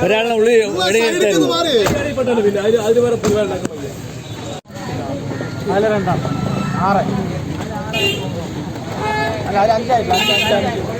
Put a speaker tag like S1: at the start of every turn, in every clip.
S1: ഒരാളെ ഉള്ളി വെടിയിരുത്തായിരുന്നു
S2: അല്ല രണ്ടാം. ആറ്. അല്ല അഞ്ചായിട്ടില്ല അഞ്ച് അഞ്ച്.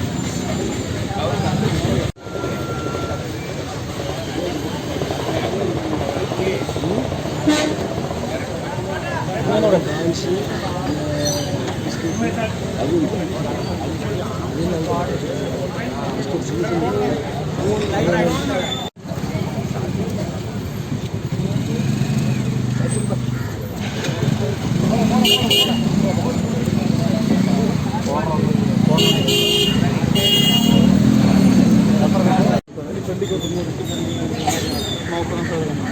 S2: ഓക്കെ ആറ്
S3: ഏയ് ഭായ്,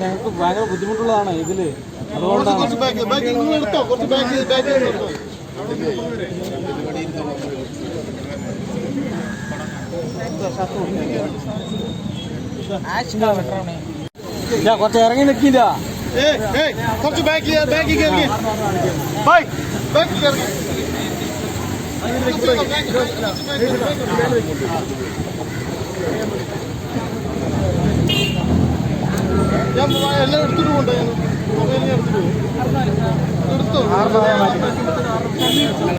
S2: ഞങ്ങൾക്ക് ഭയങ്കര ബുദ്ധിമുട്ടുള്ളതാണ്
S3: ഇതിൽ.
S2: അതുകൊണ്ടാണ്. ഞാൻ കുറച്ച് ഇറങ്ങി നിൽക്കില്ല
S3: കുറച്ച് ബാക്കിൽ ബാക്കി കയറി ഭായ് ബാക്കിൽ കയറി ഞാൻ എല്ലാം എടുത്തിട്ട് പോകണ്ടേ ഞാൻ മൊബൈലിൽ എടുത്തിട്ട് പോകും എടുത്തോ?